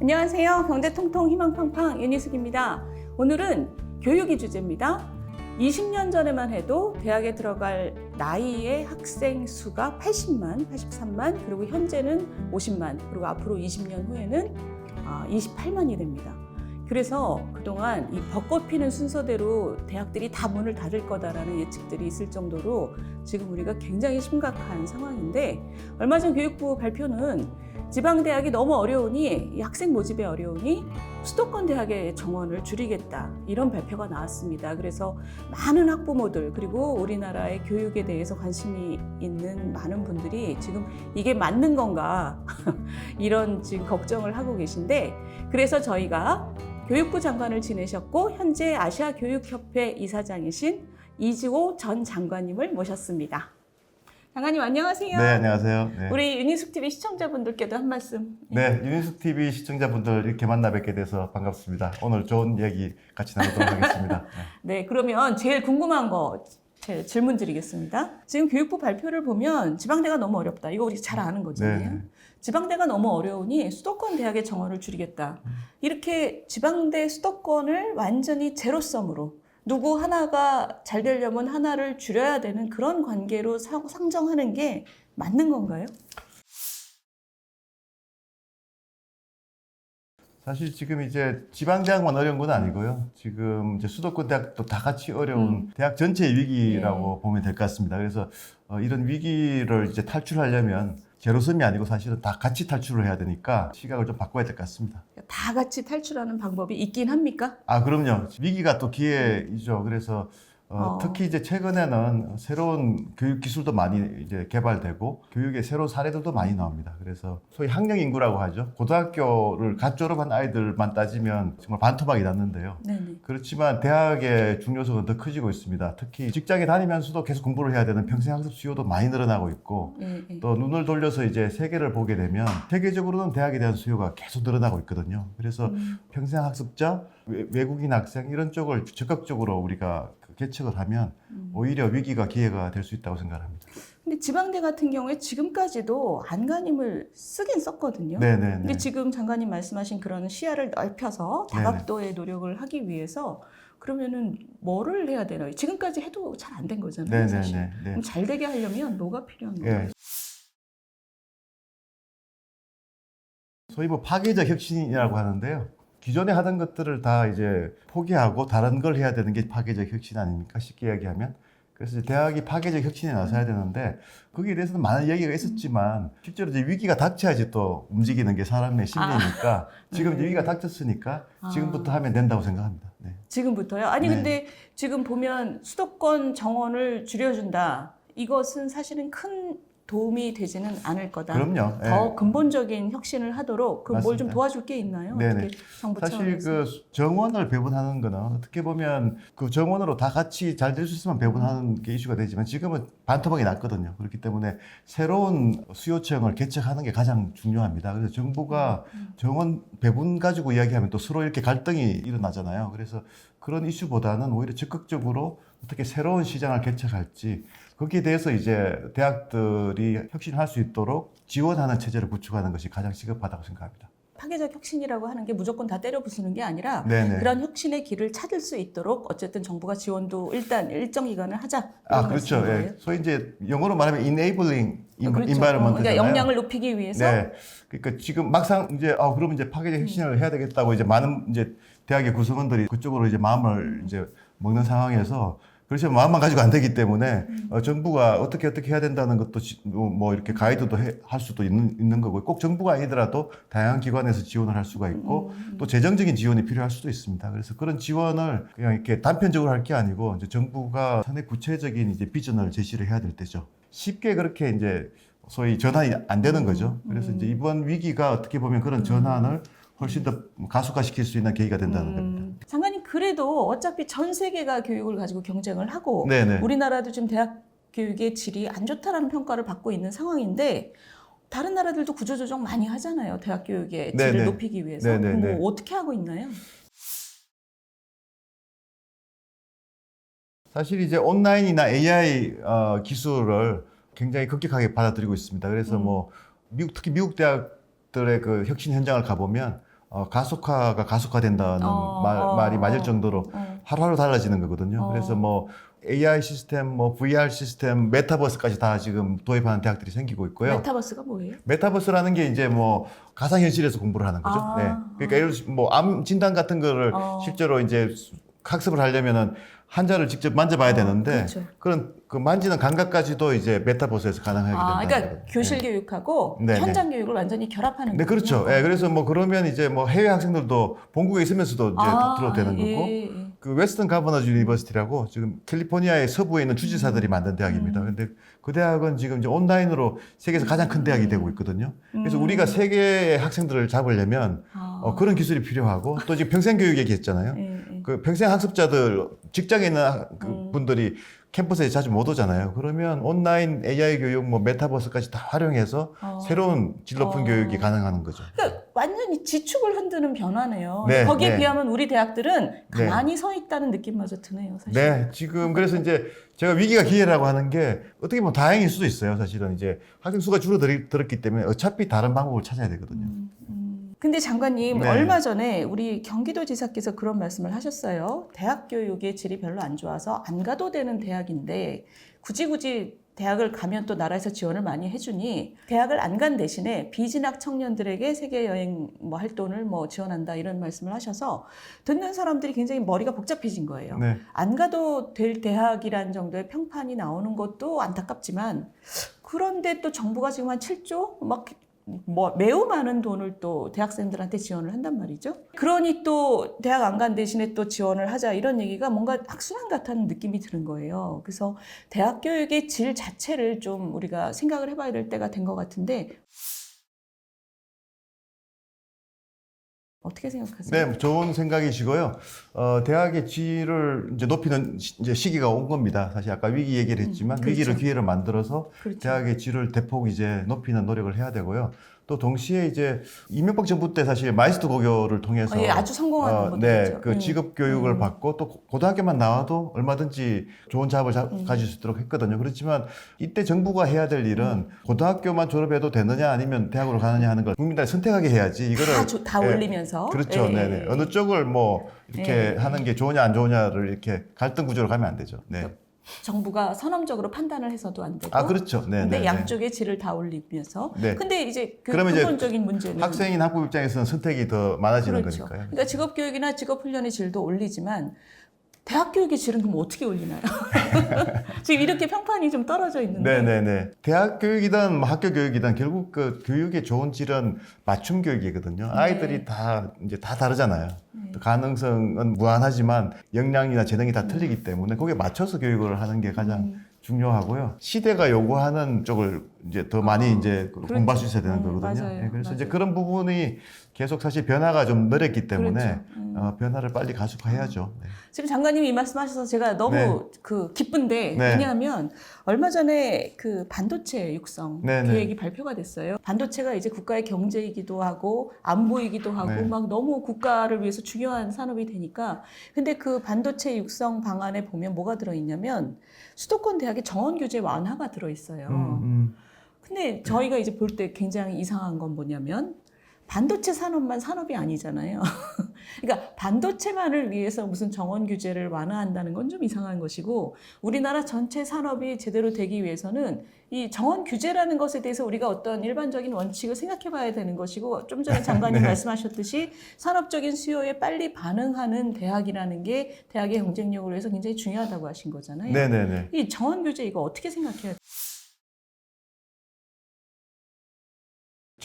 안녕하세요. 경제통통 희망팡팡 윤희숙입니다. 오늘은 교육이 주제입니다. 20년 전에만 해도 대학에 들어갈 나이의 학생 수가 80만, 83만, 그리고 현재는 50만, 그리고 앞으로 20년 후에는 아, 28만이 됩니다. 그래서 그동안 이 벚꽃 피는 순서대로 대학들이 다 문을 닫을 거다라는 예측들이 있을 정도로 지금 우리가 굉장히 심각한 상황인데 얼마 전 교육부 발표는 지방 대학이 너무 어려우니 이 학생 모집에 어려우니 수도권 대학의 정원을 줄이겠다 이런 발표가 나왔습니다. 그래서 많은 학부모들 그리고 우리나라의 교육에 대해서 관심이 있는 많은 분들이 지금 이게 맞는 건가 이런 지금 걱정을 하고 계신데 그래서 저희가 교육부 장관을 지내셨고 현재 아시아 교육협회 이사장이신 이지호 전 장관님을 모셨습니다. 장관님 안녕하세요. 네, 안녕하세요. 네, 우리 유니숙 TV 시청자분들께도 한 말씀. 네 유니스 TV 시청자분들 이렇게 만나 뵙게 돼서 반갑습니다. 오늘 좋은 얘기 같이 나누도록 하겠습니다. 네. 네, 그러면 제일 궁금한 거 제 질문 드리겠습니다. 지금 교육부 발표를 보면 지방대가 너무 어렵다. 이거 우리 잘 아는 거잖아요. 네. 지방대가 너무 어려우니 수도권 대학의 정원을 줄이겠다. 이렇게 지방대 수도권을 완전히 제로섬으로 누구 하나가 잘 되려면 하나를 줄여야 되는 그런 관계로 사- 상정하는 게 맞는 건가요? 사실 지금 이제 지방대학만 어려운 건 아니고요. 지금 이제 수도권 대학도 다 같이 어려운 음. 대학 전체의 위기라고 네. 보면 될 것 같습니다. 그래서 어, 이런 위기를 이제 탈출하려면 제로섬이 아니고 사실은 다 같이 탈출을 해야 되니까 시각을 좀 바꿔야 될 것 같습니다. 다 같이 탈출하는 방법이 있긴 합니까? 아, 그럼요. 위기가 또 기회이죠. 그래서 어, 어. 특히 이제 최근에는 새로운 교육 기술도 많이 이제 개발되고 교육의 새로운 사례들도 많이 나옵니다. 그래서 소위 학령 인구라고 하죠. 고등학교를 갓 졸업한 아이들만 따지면 정말 반토막이 났는데요. 네네. 그렇지만 대학의 중요성은 더 커지고 있습니다. 특히 직장에 다니면서도 계속 공부를 해야 되는 평생 학습 수요도 많이 늘어나고 있고 예, 예. 또 눈을 돌려서 이제 세계를 보게 되면 세계적으로는 대학에 대한 수요가 계속 늘어나고 있거든요. 그래서 음. 평생 학습자, 외- 외국인 학생 이런 쪽을 적극적으로 우리가 그 개척을 하면 음. 오히려 위기가 기회가 될 수 있다고 생각합니다. 근데 지방대 같은 경우에 지금까지도 안간힘을 쓰긴 썼거든요. 네네네. 근데 지금 장관님 말씀하신 그런 시야를 넓혀서 네네. 다각도의 노력을 하기 위해서 그러면은 뭐를 해야 되나요? 지금까지 해도 잘 안 된 거잖아요. 사실. 네네네. 네. 그럼 잘 되게 하려면 뭐가 필요한 거예요? 예. 소위 뭐 파괴적 혁신이라고 하는데요. 기존에 하던 것들을 다 이제 포기하고 다른 걸 해야 되는 게 파괴적 혁신 아닙니까? 쉽게 이야기하면. 그래서 대학이 파괴적 혁신에 나서야 되는데 거기에 대해서는 많은 얘기가 있었지만 실제로 이제 위기가 닥쳐야지 또 움직이는 게 사람의 심리니까 지금 이제 네. 위기가 닥쳤으니까 아. 지금부터 하면 된다고 생각합니다. 네. 지금부터요? 아니 네. 근데 지금 보면 수도권 정원을 줄여준다. 이것은 사실은 큰 도움이 되지는 않을 거다. 그럼요. 예. 더 근본적인 혁신을 하도록 그 뭘 좀 맞습니다. 도와줄 게 있나요? 네네. 어떻게 정부 사실 차원에서? 그 정원을 배분하는 거는 어떻게 보면 그 정원으로 다 같이 잘 될 수 있으면 배분하는 게 이슈가 되지만 지금은 반토막이 났거든요. 그렇기 때문에 새로운 수요청을 개척하는 게 가장 중요합니다. 그래서 정부가 음. 정원 배분 가지고 이야기하면 또 서로 이렇게 갈등이 일어나잖아요. 그래서 그런 이슈보다는 오히려 적극적으로 어떻게 새로운 시장을 개척할지 거기에 대해서 이제 대학들이 혁신할 수 있도록 지원하는 체제를 구축하는 것이 가장 시급하다고 생각합니다. 파괴적 혁신이라고 하는 게 무조건 다 때려 부수는 게 아니라 네네. 그런 혁신의 길을 찾을 수 있도록 어쨌든 정부가 지원도 일단 일정 기간을 하자. 아, 그렇죠. 예. 소위 이제 영어로 말하면 enabling 어, 그렇죠. environment. 그러니까 역량을 높이기 위해서 네. 그러니까 지금 막상 이제 아 그러면 이제 파괴적 혁신을 해야 되겠다고 이제 많은 이제 대학의 구성원들이 그쪽으로 이제 마음을 이제 먹는 상황에서 그렇지 마음만 가지고 안 되기 때문에 음. 어, 정부가 어떻게 어떻게 해야 된다는 것도 지- 뭐, 뭐 이렇게 가이드도 해- 할 수도 있는 있는 거고 꼭 정부가 아니더라도 다양한 기관에서 지원을 할 수가 있고 음. 또 재정적인 지원이 필요할 수도 있습니다. 그래서 그런 지원을 그냥 이렇게 단편적으로 할 게 아니고 이제 정부가 상당히 구체적인 이제 비전을 제시를 해야 될 때죠. 쉽게 그렇게 이제 소위 전환이 안 되는 거죠. 그래서 음. 이제 이번 위기가 어떻게 보면 그런 전환을 훨씬 더 가속화시킬 수 있는 계기가 된다는 겁니다. 음, 장관님 그래도 어차피 전 세계가 교육을 가지고 경쟁을 하고 네네. 우리나라도 지금 대학 교육의 질이 안 좋다라는 평가를 받고 있는 상황인데 다른 나라들도 구조조정 많이 하잖아요. 대학 교육의 질을 네네. 높이기 위해서. 네네네. 그럼 뭐 어떻게 하고 있나요? 사실 이제 온라인이나 AI 어, 기술을 굉장히 급격하게 받아들이고 있습니다. 그래서 음. 뭐 미국 특히 미국 대학 들의 그 혁신 현장을 가보면 어, 가속화가 가속화된다는 어, 말, 어, 말이 맞을 어. 정도로 어. 하루하루 달라지는 거거든요. 어. 그래서 뭐 AI 시스템, 뭐 VR 시스템, 메타버스까지 다 지금 도입하는 대학들이 생기고 있고요. 메타버스가 뭐예요? 메타버스라는 게 이제 뭐 가상 현실에서 공부를 하는 거죠. 아. 네. 그러니까 예를 들어 뭐암 진단 같은 거를 어. 실제로 이제 학습을 하려면은 환자를 직접 만져봐야 되는데 그렇죠. 그런 그 만지는 감각까지도 이제 메타버스에서 가능하게 된다. 아, 그러니까 교실 교육하고 네, 현장 교육을 완전히 결합하는 네. 그렇죠. 예, 그래서 뭐 그러면 이제 뭐 해외 학생들도 본국에 있으면서도 이제 아, 들어도 되는 예, 거고 예. 그 웨스턴 가버너즈 유니버시티라고 지금 캘리포니아의 서부에 있는 주지사들이 만든 대학입니다. 음. 근데 그 대학은 지금 이제 온라인으로 세계에서 가장 큰 대학이 되고 있거든요. 그래서 음. 우리가 세계의 학생들을 잡으려면 아. 어, 그런 기술이 필요하고 또 지금 평생 교육 얘기했잖아요. 예, 예. 그 평생 학습자들 직장에 있는 학- 그 음. 분들이 캠퍼스에 자주 못 오잖아요. 그러면 온라인 AI 교육, 뭐 메타버스까지 다 활용해서 어. 새로운 질 높은 어. 교육이 가능한 거죠. 그러니까 완전히 지축을 흔드는 변화네요. 네, 거기에 네. 비하면 우리 대학들은 가만히 서 있다는 느낌마저 드네요, 사실. 네, 지금 그래서 이제 제가 위기가 기회라고 하는 게 어떻게 보면 다행일 수도 있어요. 사실은 이제 학생 수가 줄어들었기 때문에 어차피 다른 방법을 찾아야 되거든요. 음, 음. 근데 장관님 네. 얼마 전에 우리 경기도지사께서 그런 말씀을 하셨어요. 대학 교육의 질이 별로 안 좋아서 안 가도 되는 대학인데 굳이 굳이 대학을 가면 또 나라에서 지원을 많이 해주니 대학을 안 간 대신에 비진학 청년들에게 세계 여행 뭐할 돈을 뭐 지원한다 이런 말씀을 하셔서 듣는 사람들이 굉장히 머리가 복잡해진 거예요. 네. 안 가도 될 대학이란 정도의 평판이 나오는 것도 안타깝지만 그런데 또 정부가 지금 한 7조 막 뭐 매우 많은 돈을 또 대학생들한테 지원을 한단 말이죠. 그러니 또 대학 안 간 대신에 또 지원을 하자 이런 얘기가 뭔가 악순환 같다는 느낌이 드는 거예요. 그래서 대학 교육의 질 자체를 좀 우리가 생각을 해봐야 될 때가 된 것 같은데 어떻게 생각하세요? 네, 좋은 생각이시고요. 어, 대학의 질을 이제 높이는 시, 이제 시기가 온 겁니다. 사실 아까 위기 얘기를 했지만 음, 그렇죠. 위기를 기회를 만들어서 그렇죠. 대학의 질을 대폭 이제 높이는 노력을 해야 되고요. 또 동시에 이제 이명박 정부 때 사실 마이스터 고교를 통해서 어, 예, 아주 성공한 어, 네, 있죠. 그 음. 직업 교육을 음. 받고 또 고등학교만 나와도 얼마든지 좋은 작업을 자- 음. 가질 수 있도록 했거든요. 그렇지만 이때 정부가 해야 될 일은 음. 고등학교만 졸업해도 되느냐 아니면 대학으로 가느냐 하는 걸 국민들이 선택하게 해야지 이거를 다, 조- 다 예, 올리면서 그렇죠. 예, 네네. 예. 어느 쪽을 뭐 이렇게 예. 하는 게 좋으냐 안 좋으냐를 이렇게 갈등 구조로 가면 안 되죠. 네. 정부가 선언적으로 판단을 해서도 안 되고 아 그렇죠. 네. 근데 네. 양쪽의 질을 다 올리면서 네. 근데 이제 그 근본적인 문제는 학생인 학부 입장에서는 선택이 더 많아지는 그렇죠. 거니까요. 그러니까 직업 교육이나 직업 훈련의 질도 올리지만 대학 교육의 질은 그럼 어떻게 올리나요? 지금 이렇게 평판이 좀 떨어져 있는데 네네네. 대학 교육이든 뭐 학교 교육이든 결국 그 교육의 좋은 질은 맞춤 교육이거든요. 아이들이 다 이제 다 다르잖아요. 네. 또 가능성은 무한하지만 역량이나 재능이 다 틀리기 때문에 거기에 맞춰서 교육을 하는 게 가장 음. 중요하고요. 시대가 요구하는 쪽을 이제 더 많이 아, 이제 공부할 수 있어야 되는 음, 거거든요. 맞아요. 네, 그래서 이제 맞아요. 그런 부분이 계속 사실 변화가 좀 느렸기 때문에 그렇죠. 음. 어, 변화를 빨리 가속화해야죠. 네. 지금 장관님이 이 말씀하셔서 제가 너무 네. 그 기쁜데 네. 왜냐하면 얼마 전에 그 반도체 육성 네, 네. 계획이 발표가 됐어요. 반도체가 이제 국가의 경제이기도 하고 안보이기도 하고 네. 막 너무 국가를 위해서 중요한 산업이 되니까 근데 그 반도체 육성 방안에 보면 뭐가 들어 있냐면 수도권 대학의 정원 규제 완화가 들어 있어요. 음, 음. 근데 저희가 이제 볼 때 굉장히 이상한 건 뭐냐면 반도체 산업만 산업이 아니잖아요. 그러니까 반도체만을 위해서 무슨 정원 규제를 완화한다는 건 좀 이상한 것이고 우리나라 전체 산업이 제대로 되기 위해서는 이 정원 규제라는 것에 대해서 우리가 어떤 일반적인 원칙을 생각해 봐야 되는 것이고 좀 전에 장관님 네. 말씀하셨듯이 산업적인 수요에 빨리 반응하는 대학이라는 게 대학의 경쟁력을 위해서 굉장히 중요하다고 하신 거잖아요. 네네네. 이 정원 규제 이거 어떻게 생각해요?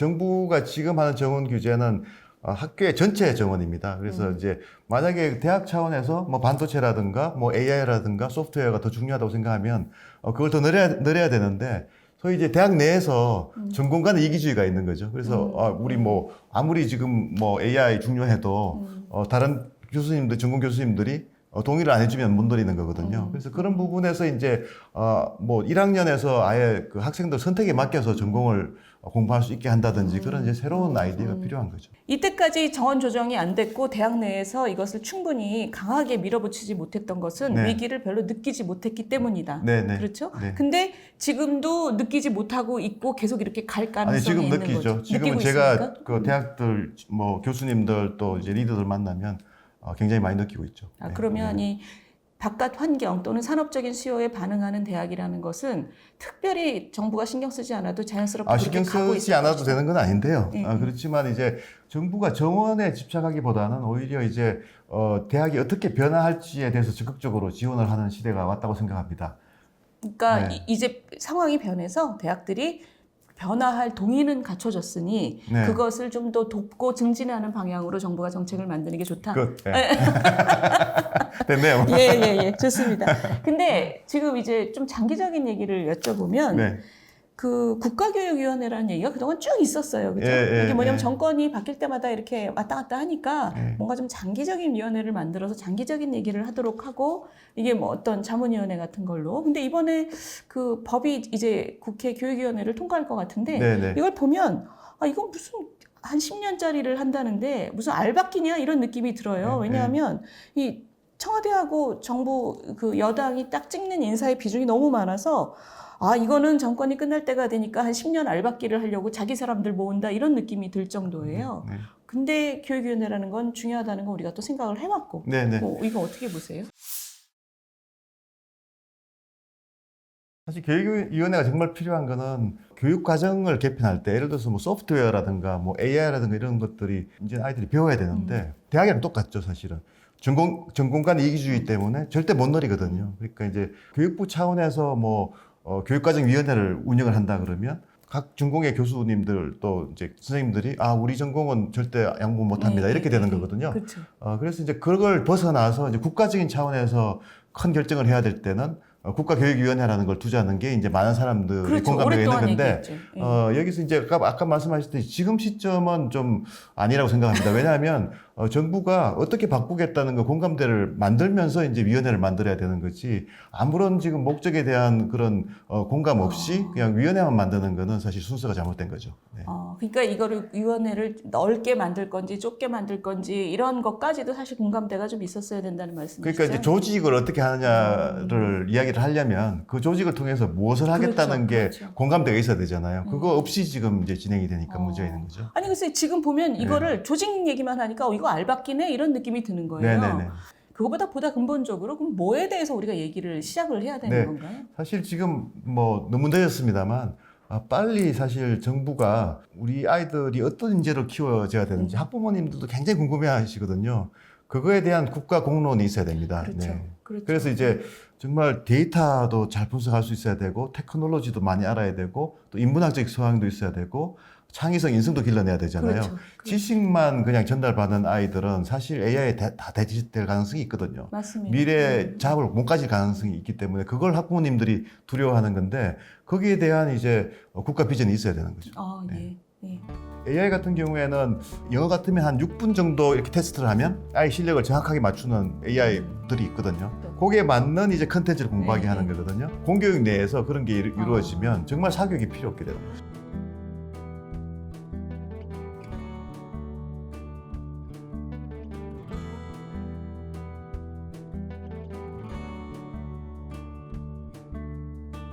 정부가 지금 하는 정원 규제는 어, 학교의 전체 정원입니다. 그래서 음. 이제 만약에 대학 차원에서 뭐 반도체라든가 뭐 AI라든가 소프트웨어가 더 중요하다고 생각하면 어, 그걸 더 늘려야, 늘려야 되는데 소위 이제 대학 내에서 음. 전공 간의 이기주의가 있는 거죠. 그래서 음. 어, 우리 뭐 아무리 지금 뭐 AI 중요해도 음. 어, 다른 교수님들, 전공 교수님들이 어, 동의를 안 해주면 못 노리는 거거든요. 음. 그래서 그런 부분에서 이제 어, 뭐 1학년에서 아예 그 학생들 선택에 맡겨서 전공을 공부할 수 있게 한다든지 음. 그런 이제 새로운 아이디어가 음. 필요한 거죠. 이때까지 정원 조정이 안 됐고 대학 내에서 이것을 충분히 강하게 밀어붙이지 못했던 것은 네. 위기를 별로 느끼지 못했기 때문이다. 네, 네. 그렇죠? 네. 근데 지금도 느끼지 못하고 있고 계속 이렇게 갈 가능성이 아니 지금 있는 느끼죠. 거죠. 지금은 제가 있습니까? 음. 그 대학들 뭐 교수님들 또 이제 리더들 만나면 어, 굉장히 많이 느끼고 있죠. 아, 네. 그러면 네. 이 바깥 환경 또는 산업적인 수요에 반응하는 대학이라는 것은 특별히 정부가 신경 쓰지 않아도 자연스럽게 아, 신경 가고 쓰지 않아도. 되는 건 아닌데요. 네, 아, 네. 그렇지만 이제 정부가 정원에 집착하기보다는 오히려 이제 어, 대학이 어떻게 변화할지에 대해서 적극적으로 지원을 하는 시대가 왔다고 생각합니다. 그러니까 네. 이- 이제 상황이 변해서 대학들이 변화할 동의는 갖춰졌으니 네. 그것을 좀 더 돕고 증진하는 방향으로 정부가 정책을 만드는 게 좋다. 끝. 네. 됐네요. 예, 예, 예. 좋습니다. 근데 지금 이제 좀 장기적인 얘기를 여쭤보면 네. 그 국가교육위원회라는 얘기가 그동안 쭉 있었어요. 그죠? 예, 예, 이게 뭐냐면 예. 정권이 바뀔 때마다 이렇게 왔다 갔다 하니까 예. 뭔가 좀 장기적인 위원회를 만들어서 장기적인 얘기를 하도록 하고 이게 뭐 어떤 자문위원회 같은 걸로. 근데 이번에 그 법이 이제 국회 교육위원회를 통과할 것 같은데 네, 네. 이걸 보면 아 이건 무슨 한 10년짜리를 한다는데 무슨 알바끼냐 이런 느낌이 들어요. 네, 왜냐하면 이 청와대하고 정부 그 여당이 딱 찍는 인사의 비중이 너무 많아서 아 이거는 정권이 끝날 때가 되니까 한 10년 알바끼를 하려고 자기 사람들 모은다 이런 느낌이 들 정도예요. 네. 근데 교육위원회라는 건 중요하다는 건 우리가 또 생각을 해왔고 네, 네. 뭐 이거 어떻게 보세요? 사실 교육위원회가 정말 필요한 거는 교육 과정을 개편할 때 예를 들어서 뭐 소프트웨어라든가 뭐 AI라든가 이런 것들이 이제 아이들이 배워야 되는데 음. 대학이랑 똑같죠 사실은 전공 전공 간 이기주의 때문에 절대 못 누리거든요. 그러니까 이제 교육부 차원에서 뭐 어, 교육과정위원회를 운영을 한다 그러면 각 전공의 교수님들 또 이제 선생님들이 아 우리 전공은 절대 양보 못합니다 네, 이렇게 네, 되는 네. 거거든요. 그렇죠. 어, 그래서 이제 그걸 벗어나서 이제 국가적인 차원에서 큰 결정을 해야 될 때는 어, 국가교육위원회라는 걸 두자는 게 이제 많은 사람들이 그렇죠. 공감대가 있는 건데. 예. 어, 여기서 이제 아까, 아까 말씀하셨듯이 지금 시점은 좀 아니라고 생각합니다. 왜냐하면 어, 정부가 어떻게 바꾸겠다는 그 공감대를 만들면서 이제 위원회를 만들어야 되는 거지 아무런 지금 목적에 대한 그런 어, 공감 없이 아. 그냥 위원회만 만드는 거는 사실 순서가 잘못된 거죠. 네. 어, 그러니까 이거를 위원회를 넓게 만들 건지 좁게 만들 건지 이런 것까지도 사실 공감대가 좀 있었어야 된다는 말씀이시죠? 그러니까 이제 조직을 어떻게 하느냐를 이야기를 하려면 그 조직을 통해서 무엇을 하겠다는 음. 그렇죠, 게 그렇죠. 공감대가 있어야 되잖아요. 그거 음. 없이 지금 이제 진행이 되니까 어. 문제가 있는 거죠. 아니 글쎄 지금 보면 이거를 조직 얘기만 하니까 어, 이거 알바끼네 이런 느낌이 드는 거예요. 네네네. 그거보다 보다 근본적으로 그럼 뭐에 대해서 우리가 얘기를 시작을 해야 되는 네. 건가요? 사실 지금 뭐 너무 늦었습니다만 아, 빨리 사실 정부가 우리 아이들이 어떤 인재로 키워져야 되는지 음. 학부모님들도 굉장히 궁금해하시거든요. 그거에 대한 국가 공론이 있어야 됩니다. 그렇죠. 네. 그렇죠. 그래서 이제 정말 데이터도 잘 분석할 수 있어야 되고 테크놀로지도 많이 알아야 되고 또 인문학적 소양도 있어야 되고 창의성 인성도 길러내야 되잖아요. 그렇죠. 그렇죠. 지식만 그냥 전달받는 아이들은 사실 AI에 다 대체될 가능성이 있거든요. 맞습니다. 미래 음. 작업을 못 가질 가능성이 있기 때문에 그걸 학부모님들이 두려워하는 건데 거기에 대한 이제 국가 비전이 있어야 되는 거죠. 아 네. 예. 예. AI 같은 경우에는 영어 같으면 한 6분 정도 이렇게 테스트를 하면 아이 실력을 정확하게 맞추는 AI들이 있거든요. 거기에 맞는 이제 컨텐츠를 공부하게 네, 하는 네. 거거든요. 공교육 내에서 그런 게 이루- 아. 이루어지면 정말 사교육이 필요 없게 되는 거죠.